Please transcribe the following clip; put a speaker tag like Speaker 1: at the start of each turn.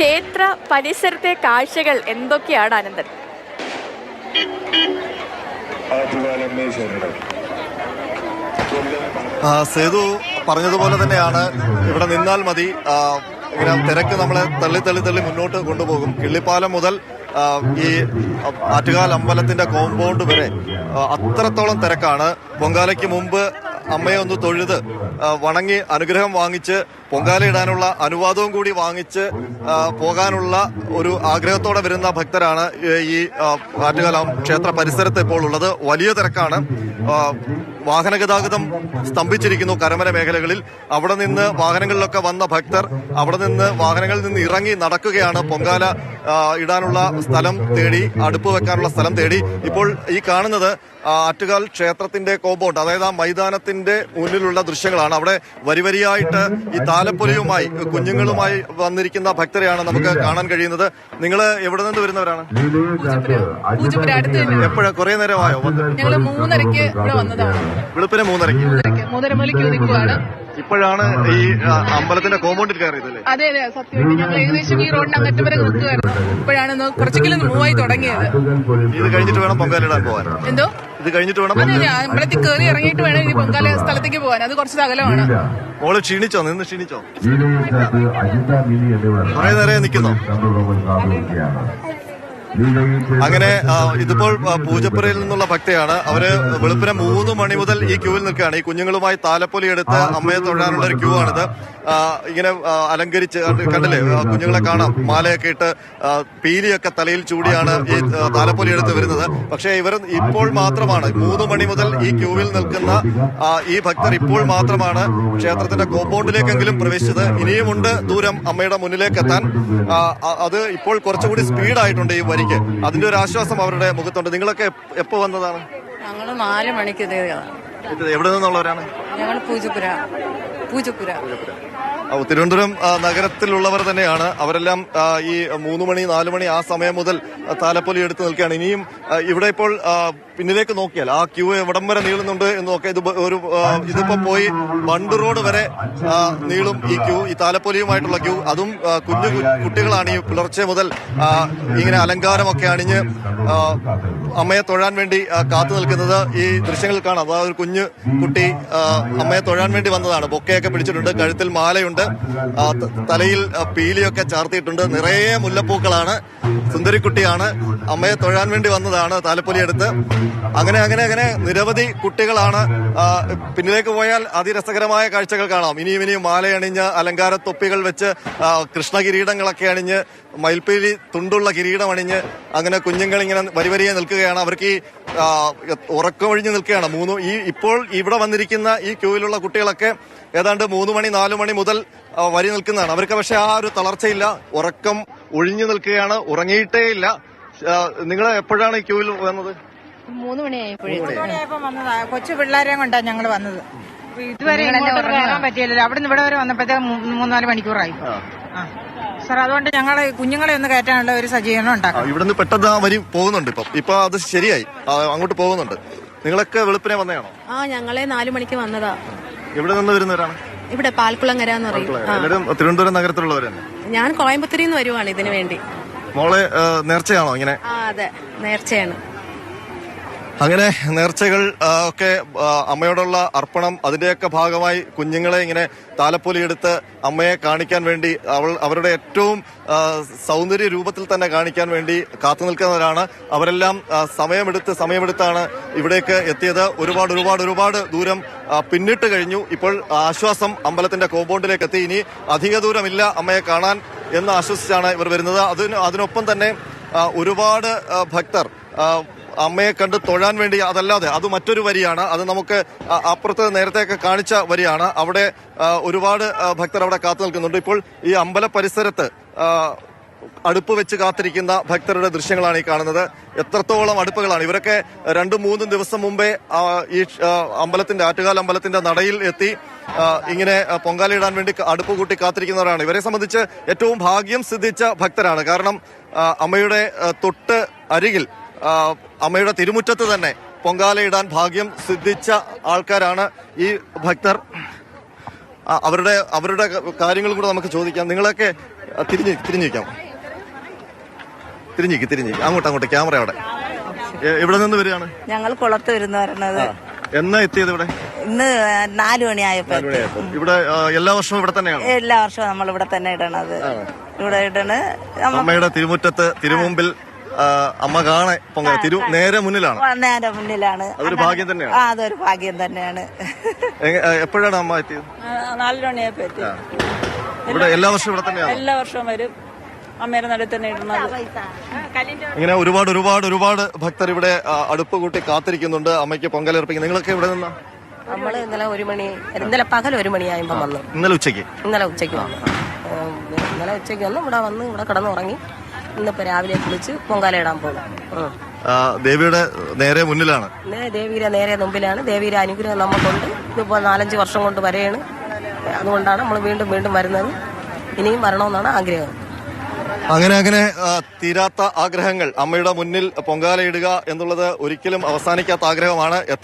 Speaker 1: ക്ഷേത്ര പരിസരത്തെ കാഴ്ചകൾ എന്തൊക്കെയാണ് അനന്തൻ?
Speaker 2: ആറ്റുകാലമ്മേ ശരണം
Speaker 3: ആ, സേതു പറഞ്ഞതുപോലെ തന്നെയാണ്. ഇവിടെ നിന്നാൽ മതി. ഇങ്ങനെ തിരക്ക് നമ്മളെ തള്ളി തള്ളി തള്ളി മുന്നോട്ട് കൊണ്ടുപോകും. കിള്ളിപ്പാലം മുതൽ ഈ ആറ്റുകാൽ അമ്പലത്തിന്റെ കോമ്പൗണ്ട് വരെ അത്രത്തോളം തിരക്കാണ്. പൊങ്കാലയ്ക്ക് മുമ്പ് അമ്മയെ ഒന്ന് തൊഴുത് വണങ്ങി അനുഗ്രഹം വാങ്ങിച്ച് പൊങ്കാല ഇടാനുള്ള അനുവാദവും കൂടി വാങ്ങിച്ച് പോകാനുള്ള ഒരു ആഗ്രഹത്തോടെ വരുന്ന ഭക്തരാണ് ഈ- ആറ്റുകാലം ക്ഷേത്ര പരിസരത്ത് ഇപ്പോൾ ഉള്ളത്. വലിയ തിരക്കാണ്. വാഹന ഗതാഗതം സ്തംഭിച്ചിരിക്കുന്നു കരമന മേഖലകളിൽ. അവിടെ നിന്ന് വാഹനങ്ങളിലൊക്കെ വന്ന ഭക്തർ അവിടെ നിന്ന് വാഹനങ്ങളിൽ നിന്ന് ഇറങ്ങി നടക്കുകയാണ്. പൊങ്കാല ഇടാനുള്ള സ്ഥലം തേടി അടുപ്പ് വെക്കാനുള്ള സ്ഥലം തേടി. ഇപ്പോൾ ഈ കാണുന്നത് ആറ്റുകാൽ ക്ഷേത്രത്തിന്റെ കോമ്പൗണ്ട് അതായത് ആ മൈതാനത്തിന്റെ മുന്നിലുള്ള ദൃശ്യങ്ങളാണ്. അവിടെ വരിവരിയായിട്ട് ഈ താലപ്പൊലിയുമായി കുഞ്ഞുങ്ങളുമായി വന്നിരിക്കുന്ന ഭക്തരെയാണ് നമുക്ക് കാണാൻ കഴിയുന്നത്. നിങ്ങൾ എവിടെ നിന്ന് വരുന്നവരാണ്? എപ്പോഴാ? കുറെ നേരമായോ
Speaker 4: മൂന്നരക്ക് ഇവിടെ വന്നതാണ്.
Speaker 3: വെളുപ്പിന് മൂന്നരയ്ക്ക്.
Speaker 4: മൂന്നരക്ക് മൂന്നര മണിക്ക്
Speaker 3: ഇപ്പോഴാണ് ഈ അമ്പലത്തിന്റെ കോമ്പൗണ്ടിൽ കയറിയത് അല്ലേ
Speaker 4: അതെ അതെ സത്യം. ഞങ്ങൾ ഏകദേശം ഈ റോഡിന്റെ അങ്ങറ്റം വരെ നിൽക്കുകയായിരുന്നു. ഇപ്പോഴാണ് കുറച്ചെങ്കിലും മൂവ് ആയി തുടങ്ങിയത്.
Speaker 3: ഇത് കഴിഞ്ഞിട്ട് വേണം പൊങ്കാലിടാൻ പോകാൻ.
Speaker 4: എന്തോ?
Speaker 3: ഇത് കഴിഞ്ഞിട്ട് വേണം
Speaker 4: അതെ അതെ അമ്പലത്തിൽ കയറി ഇറങ്ങിയിട്ട് വേണം ഇനി പൊങ്കാല സ്ഥലത്തേക്ക് പോകാൻ. അത് കുറച്ച് അകലമാണ്
Speaker 3: മോൾ ക്ഷീണിച്ചോ? നിന്ന് ക്ഷീണിച്ചോ? കുറെ നേരം നിൽക്കുന്നോ? അങ്ങനെ ഇതിപ്പോൾ പൂജപ്പുരയിൽ നിന്നുള്ള ഭക്തയാണ്. അവർ വെളുപ്പിനെ മൂന്ന് മണി മുതൽ ഈ ക്യൂവിൽ നിൽക്കുകയാണ്. ഈ കുഞ്ഞുങ്ങളുമായി താലപ്പൊലി എടുത്ത് അമ്മയെ തൊഴാനുള്ള ഒരു ക്യൂ ആണിത് ഇങ്ങനെ അലങ്കരിച്ച് കണ്ടല്ലേ? കുഞ്ഞുങ്ങളെ കാണാം. മാലയൊക്കെ ഇട്ട് പീലിയൊക്കെ തലയിൽ ചൂടിയാണ് ഈ താലപ്പൊലി എടുത്ത് വരുന്നത്. പക്ഷേ ഇവർ ഇപ്പോൾ മാത്രമാണ്. മൂന്ന് മണി മുതൽ ഈ ക്യൂവിൽ നിൽക്കുന്ന ഈ ഭക്തർ ഇപ്പോൾ മാത്രമാണ് ക്ഷേത്രത്തിന്റെ കോമ്പൗണ്ടിലേക്കെങ്കിലും പ്രവേശിച്ചത്. ഇനിയുമുണ്ട് ദൂരം അമ്മയുടെ മുന്നിലേക്ക് എത്താൻ അത് ഇപ്പോൾ കുറച്ചുകൂടി സ്പീഡായിട്ടുണ്ട് ഈ വരിക്ക്. അതിന്റെ ഒരു ആശ്വാസം അവരുടെ മുഖത്തുണ്ട്. നിങ്ങളൊക്കെ എപ്പോ വന്നതാണ്?
Speaker 5: ഞങ്ങൾ നാല് മണിക്ക്
Speaker 3: എവിടെ നിന്നുള്ളവരാണ്?
Speaker 5: ഞങ്ങൾ പൂജപ്പുര. പൂജപ്പുര
Speaker 3: ആ, തിരുവനന്തപുരം നഗരത്തിലുള്ളവർ തന്നെയാണ്. അവരെല്ലാം ഈ മൂന്ന് മണി നാല് മണി ആ സമയം മുതൽ താലപ്പൊലി എടുത്ത് നിൽക്കുകയാണ്. ഇനിയും ഇവിടെ ഇപ്പോൾ പിന്നിലേക്ക് നോക്കിയാൽ ആ ക്യൂ എവിടം വരെ നീളുന്നുണ്ട് എന്ന് നോക്കിയാൽ ഇത് ഒരു ഇതിപ്പോ പോയി ബണ്ട് റോഡ് വരെ നീളും ഈ ക്യൂ ഈ താലപ്പൊലിയുമായിട്ടുള്ള ക്യൂ. അതും കുഞ്ഞു കുട്ടികളാണ് ഈ പുലർച്ചെ മുതൽ ഇങ്ങനെ അലങ്കാരമൊക്കെ അണിഞ്ഞ് അമ്മയെ തൊഴാൻ വേണ്ടി കാത്തു നിൽക്കുന്നത് ഈ ദൃശ്യങ്ങൾ കാണാം. അതായത് ഒരു കുഞ്ഞു കുട്ടി അമ്മയെ തൊഴാൻ വേണ്ടി വന്നതാണ്. ബൊക്കയൊക്കെ പിടിച്ചിട്ടുണ്ട്. കഴുത്തിൽ മാലയുണ്ട്. തലയിൽ പീലിയൊക്കെ ചാർത്തിയിട്ടുണ്ട്. നിറയെ മുല്ലപ്പൂക്കളാണ്. സുന്ദരിക്കുട്ടിയാണ്. അമ്മയെ തൊഴാൻ വേണ്ടി വന്നതാണ് താലപ്പൊലിയെടുത്ത്. അങ്ങനെ അങ്ങനെ അങ്ങനെ നിരവധി കുട്ടികളാണ് പിന്നിലേക്ക് പോയാൽ അതിരസകരമായ കാഴ്ചകൾ കാണാം. ഇനിയും ഇനിയും മാലയണിഞ്ഞ് അലങ്കാര തൊപ്പികൾ വെച്ച് കൃഷ്ണകിരീടങ്ങളൊക്കെ അണിഞ്ഞ് മയിൽപ്പീലി തുണ്ടുള്ള കിരീടം അണിഞ്ഞ് അങ്ങനെ കുഞ്ഞുങ്ങൾ ഇങ്ങനെ വരിവരിയെ നിൽക്കുകയാണ്. അവർക്ക് ഈ ഉറക്കമൊഴിഞ്ഞ് നിൽക്കുകയാണ്. മൂന്ന് ഈ ഇപ്പോൾ ഇവിടെ വന്നിരിക്കുന്ന ഈ ക്യൂവിലുള്ള കുട്ടികളൊക്കെ ഏതാണ്ട് മൂന്ന് മണി നാലു മണി മുതൽ വരി നിൽക്കുന്നതാണ്. അവർക്ക് പക്ഷേ ആ ഒരു തളർച്ചയില്ല. ഉറക്കം ഒഴിഞ്ഞു നിൽക്കുകയാണ്. ഉറങ്ങിയിട്ടേ ഇല്ല. നിങ്ങൾ എപ്പോഴാണ് ഈ ക്യൂവിൽ വന്നത്?
Speaker 5: മൂന്ന് മണിയായപ്പോഴേ.
Speaker 6: മണിയായപ്പോ? വന്നതാ. കൊച്ചു പിള്ളേരെ കൊണ്ടാണ് ഞങ്ങൾ വന്നത്. ഇതുവരെ കയറാൻ പറ്റിയില്ലല്ലോ. അവിടുന്ന് ഇവിടെ വരെ വന്നപ്പോഴത്തേക്ക് മൂന്നാൽ മണിക്കൂറായി. സാർ അതുകൊണ്ട് ഞങ്ങൾ കുഞ്ഞുങ്ങളെ ഒന്ന് കയറ്റാനുള്ള ഒരു സജ്ജീകരണം ഉണ്ടാക്കാം
Speaker 3: ഇവിടുന്ന് പെട്ടെന്ന് ആ വരി പോകുന്നുണ്ട് ഇപ്പം. ഇപ്പൊ അത് ശരിയായി. അങ്ങോട്ട് പോകുന്നുണ്ട്. നിങ്ങളൊക്കെ വെളുപ്പിനെ വന്നതാണോ?
Speaker 5: ആ ഞങ്ങളെ നാലു മണിക്ക് വന്നതാ.
Speaker 3: എവിടെ നിന്ന് വരുന്നവരാണ്?
Speaker 5: ഇവിടെ പാൽക്കുളങ്ങര എന്ന് പറയും.
Speaker 3: എല്ലാവരും തിരുവനന്തപുരം നഗരത്തിലുള്ളവർ തന്നെ?
Speaker 5: ഞാൻ കോയമ്പത്തൂരിൽ നിന്ന് വരുവാണ് ഇതിനു വേണ്ടി.
Speaker 3: മോളെ നേർച്ചയാണോ ഇങ്ങനെ?
Speaker 5: അതെ. നേർച്ചയാണ്.
Speaker 3: അങ്ങനെ നേർച്ചകൾ ഒക്കെ അമ്മയോടുള്ള അർപ്പണം അതിന്റെയൊക്കെ ഭാഗമായി കുഞ്ഞുങ്ങളെ ഇങ്ങനെ താലപ്പൊലി എടുത്ത് അമ്മയെ കാണിക്കാൻ വേണ്ടി അവൾ അവരുടെ ഏറ്റവും സൗന്ദര്യ രൂപത്തിൽ തന്നെ കാണിക്കാൻ വേണ്ടി കാത്തു നിൽക്കുന്നവരാണ്. അവരെല്ലാം സമയമെടുത്ത് സമയമെടുത്താണ് ഇവിടേക്ക് എത്തിയത്. ഒരുപാട് ഒരുപാട് ഒരുപാട് ദൂരം പിന്നിട്ട് കഴിഞ്ഞു. ഇപ്പോൾ ആശ്വാസം അമ്പലത്തിന്റെ കോമ്പൗണ്ടിലേക്ക് എത്തി. ഇനി അധിക ദൂരമില്ല അമ്മയെ കാണാൻ എന്ന് ആശ്വസിച്ചാണ് ഇവർ വരുന്നത്. അതിന് അതിനൊപ്പം തന്നെ ഒരുപാട് ഭക്തർ അമ്മയെ കണ്ട് തൊഴാൻ വേണ്ടി അതല്ലാതെ അത് മറ്റൊരു വരിയാണ്. അത് നമുക്ക് അപ്പുറത്ത് നേരത്തെയൊക്കെ കാണിച്ച വരിയാണ്. അവിടെ ഒരുപാട് ഭക്തർ അവിടെ കാത്തു നിൽക്കുന്നുണ്ട്. ഇപ്പോൾ ഈ അമ്പല പരിസരത്ത് അടുപ്പ് വെച്ച് കാത്തിരിക്കുന്ന ഭക്തരുടെ ദൃശ്യങ്ങളാണ് ഈ കാണുന്നത്. എത്രത്തോളം അടുപ്പുകളാണ്. ഇവരൊക്കെ രണ്ടും മൂന്നും ദിവസം മുമ്പേ ഈ അമ്പലത്തിന്റെ ആറ്റുകാൽ അമ്പലത്തിന്റെ നടയിൽ എത്തി ഇങ്ങനെ പൊങ്കാലയിടാൻ വേണ്ടി അടുപ്പ് കൂട്ടി കാത്തിരിക്കുന്നവരാണ്. ഇവരെ സംബന്ധിച്ച് ഏറ്റവും ഭാഗ്യം സിദ്ധിച്ച ഭക്തരാണ്. കാരണം അമ്മയുടെ തൊട്ട് അരികിൽ അമ്മയുടെ തിരുമുറ്റത്ത് തന്നെ പൊങ്കാലയിടാൻ ഭാഗ്യം സിദ്ധിച്ച ആൾക്കാരാണ് ഈ ഭക്തർ. അവരുടെ അവരുടെ കാര്യങ്ങളും കൂടെ നമുക്ക് ചോദിക്കാം. നിങ്ങളൊക്കെ തിരിഞ്ഞു തിരിഞ്ഞ് തിരിഞ്ഞ് നിൽക്കാം തിരിഞ്ഞിക്ക് തിരിഞ്ഞിക്ക് അങ്ങോട്ട് അങ്ങോട്ട് ക്യാമറ അവിടെ. എവിടെ നിന്ന് വരികയാണ്?
Speaker 7: ഞങ്ങൾ കുളത്ത് വരുന്ന പറഞ്ഞത്
Speaker 3: എന്നാ എത്തിയത് ഇവിടെ?
Speaker 7: ഇന്ന് നാലു മണിയായപ്പോ.
Speaker 3: ഇവിടെ എല്ലാ വർഷവും ഇവിടെ തന്നെയാണ്?
Speaker 7: എല്ലാ വർഷവും നമ്മൾ ഇവിടെ തന്നെ ഇടണത്. ഇവിടെ ഇടണ്.
Speaker 3: അമ്മയുടെ തിരുമുറ്റത്ത് തിരുമുമ്പിൽ അമ്മ കാണെ പൊങ്കാല തിരു നേരെ മുന്നിലാണ്.
Speaker 7: നേരെ മുന്നിലാണ്.
Speaker 3: അതൊരു ഭാഗ്യം തന്നെയാണ്.
Speaker 7: ആ അതൊരു ഭാഗ്യം തന്നെയാണ്.
Speaker 3: എപ്പോഴാണ് അമ്മ എത്തിയത്?
Speaker 8: നാല് മണിയായപ്പോ എത്തി.
Speaker 3: ഇവിടെ എല്ലാ വർഷവും ഇവിടെ തന്നെയാണ്?
Speaker 8: എല്ലാ വർഷവും വരും. തന്നെ ഇടുന്നത്
Speaker 3: ഇങ്ങനെ ഒരുപാട് ഒരുപാട് ഒരുപാട് ഭക്തർ ഇവിടെ അടുപ്പ് കൂട്ടി കാത്തിരിക്കുന്നുണ്ട്. അമ്മയ്ക്ക് പൊങ്കലർപ്പിക്കുന്നു. നിങ്ങളൊക്കെ ഇവിടെ നിന്നാ?
Speaker 5: നമ്മൾ ഇന്നലെ ഒരു മണി ഇന്നലെ പകൽ ഒരു മണിയായപ്പോ വന്നു.
Speaker 3: ഇന്നലെ ഉച്ചയ്ക്ക്?
Speaker 5: ഇന്നലെ ഉച്ചയ്ക്ക് വന്നു. ഇന്നലെ ഉച്ചയ്ക്ക് വന്നു. ഇവിടെ വന്ന് ഇവിടെ കിടന്നുറങ്ങി. ഇന്നിപ്പോ രാവിലെ കുളിച്ച് പൊങ്കാല ഇടാൻ പോകും
Speaker 3: ദേവിയുടെ നേരെ മുന്നിലാണ്.
Speaker 5: ദേവിയുടെ നേരെ മുമ്പിലാണ്. ദേവിയുടെ അനുഗ്രഹം നമുക്കുണ്ട് ഇതിപ്പോ നാലഞ്ച് വർഷം കൊണ്ട് വരെയാണ്. അതുകൊണ്ടാണ് നമ്മൾ വീണ്ടും വീണ്ടും വരുന്നത്. ഇനിയും വരണമെന്നാണ് ആഗ്രഹം.
Speaker 3: അങ്ങനെ അങ്ങനെ തീരാത്ത ആഗ്രഹങ്ങൾ അമ്മയുടെ മുന്നിൽ പൊങ്കാലയിടുക എന്നുള്ളത് ഒരിക്കലും അവസാനിക്കാത്ത ആഗ്രഹമാണ്.